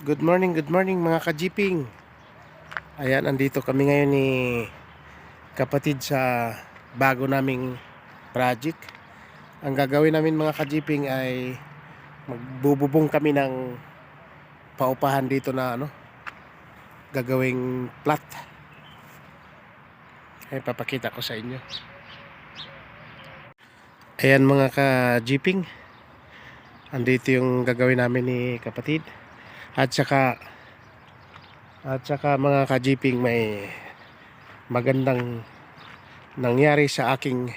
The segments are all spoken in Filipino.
Good morning, good morning mga kajiping. Ayan, andito kami ngayon ni kapatid sa bago naming project. Ang gagawin namin mga kajiping ay magbububong kami ng paupahan dito na ano, gagawing plat. Ay, papakita ko sa inyo. Ayan mga ka-jeeping. Andito yung gagawin namin ni kapatid. At saka at saka mga ka-jeeping may magandang nangyari sa aking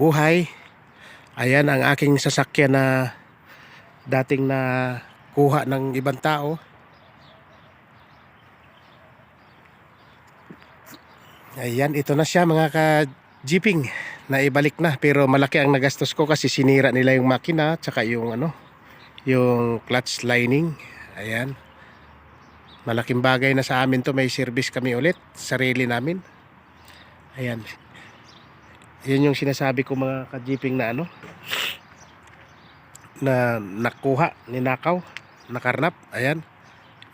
buhay. Ayan ang aking sasakyan na dating na kuha ng ibang tao. Ayan, ito na siya mga ka-jeeping. Naibalik na pero malaki ang nagastos ko kasi sinira nila yung makina at saka yung ano, yung clutch lining. Ayan. Malaking bagay na sa amin to. May service kami ulit. Sarili namin. Ayan. Yan yung sinasabi ko mga ka-jeeping na ano. Na nakuha, ninakaw, nakarnap. Ayan.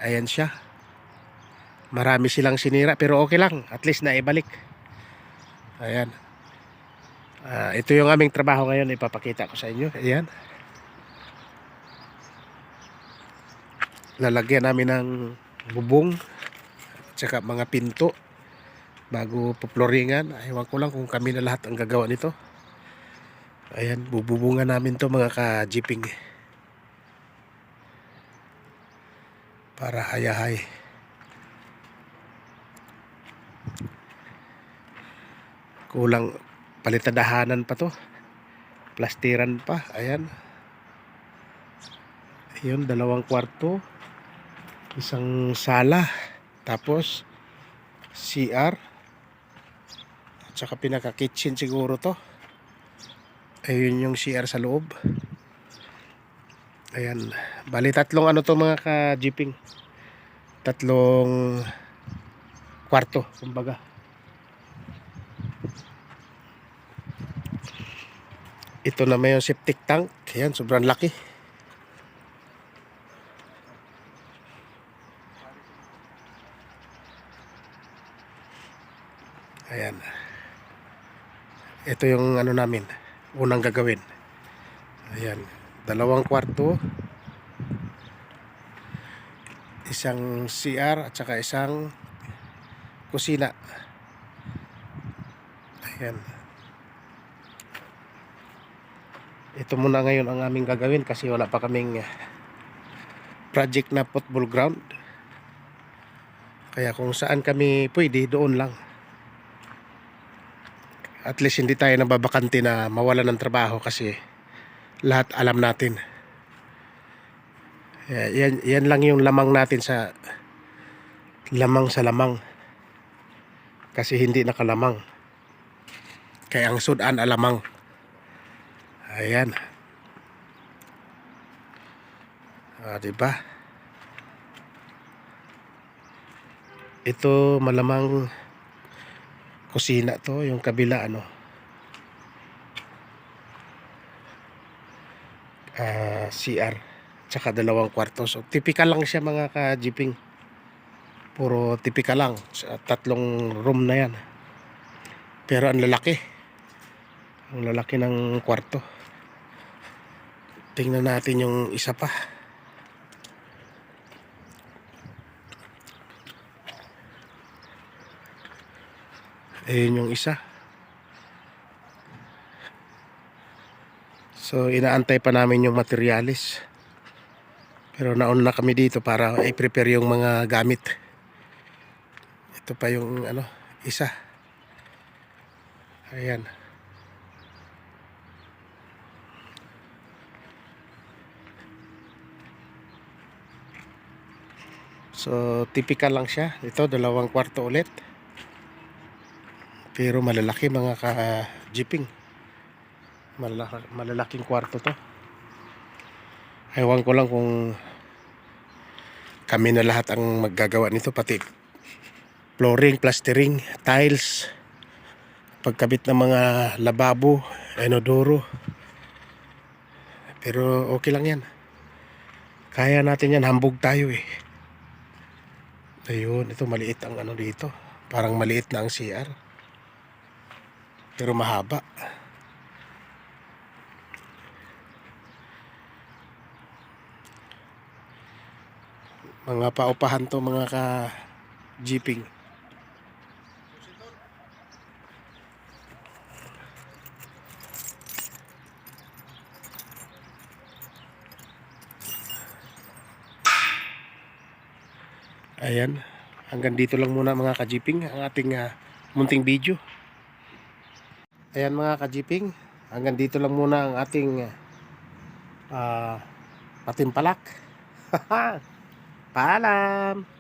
Ayan siya. Marami silang sinira pero okay lang. At least naibalik. Ayan. Ah, ito yung aming trabaho ngayon. Ipapakita ko sa inyo. Ayan. Lalagyan namin ng bubong at saka mga pinto bago poploringan ewan ko lang kung kami na lahat ang gagawa nito. Ayan bububungan namin to mga ka-jeeping. Para hayahay. Kulang palitadahanan pa to. Plastiran pa. Ayan. Yun dalawang kwarto isang sala. Tapos CR at saka pinaka kitchen siguro to. Ayun yung CR sa loob. Ayan. Bali tatlong ano to mga ka jeeping tatlong kwarto kumbaga. Ito na may yung septic tank. Ayan sobrang laki Ayan. Ito yung ano namin, unang gagawin. Ayan, dalawang kwarto, isang CR at saka isang kusina. Ayan. Ito muna ngayon ang aming gagawin kasi wala pa kaming project na football ground. Kaya kung saan kami pwede, doon lang at least hindi tayo nababakante na mawala ng trabaho kasi lahat alam natin. Ya- Yan, yan lang yung lamang natin sa lamang sa lamang. Kasi hindi nakalamang. Kaya ang sudan alamang. Ayan. Ah, di ba? Ito malamang kusina to, yung kabila ano. Ah, CR tsaka dalawang kwarto. So typical lang siya mga ka-jeeping. Puro typical lang. Tatlong room na yan. Pero ang lalaki. Ang lalaki ng kwarto. Tingnan natin yung isa pa. Ayun yung isa. So inaantay pa namin yung materialis. Pero nauna na kami dito para i-prepare yung mga gamit. Ito pa yung ano, isa. Ayan. So typical lang siya. Ito dalawang kwarto ulit. Pero malalaki mga ka-jeeping. Malala- malalaking kwarto to. Ewan ko lang kung kami na lahat ang maggagawa nito. Pati flooring, plastering, tiles, pagkabit ng mga lababo, inodoro. Pero okay lang yan. Kaya natin yan, hambog tayo eh. Ayun, ito maliit ang ano dito. Parang maliit na ang CR. Pero mahaba. Mga paupahan to mga ka jeeping. Ayan. Hanggang dito lang muna mga ka-jeeping ang ating ah, munting video. Ayan mga ka-jeeping. Hanggang dito lang muna ang ating ah patimpalak. Paalam!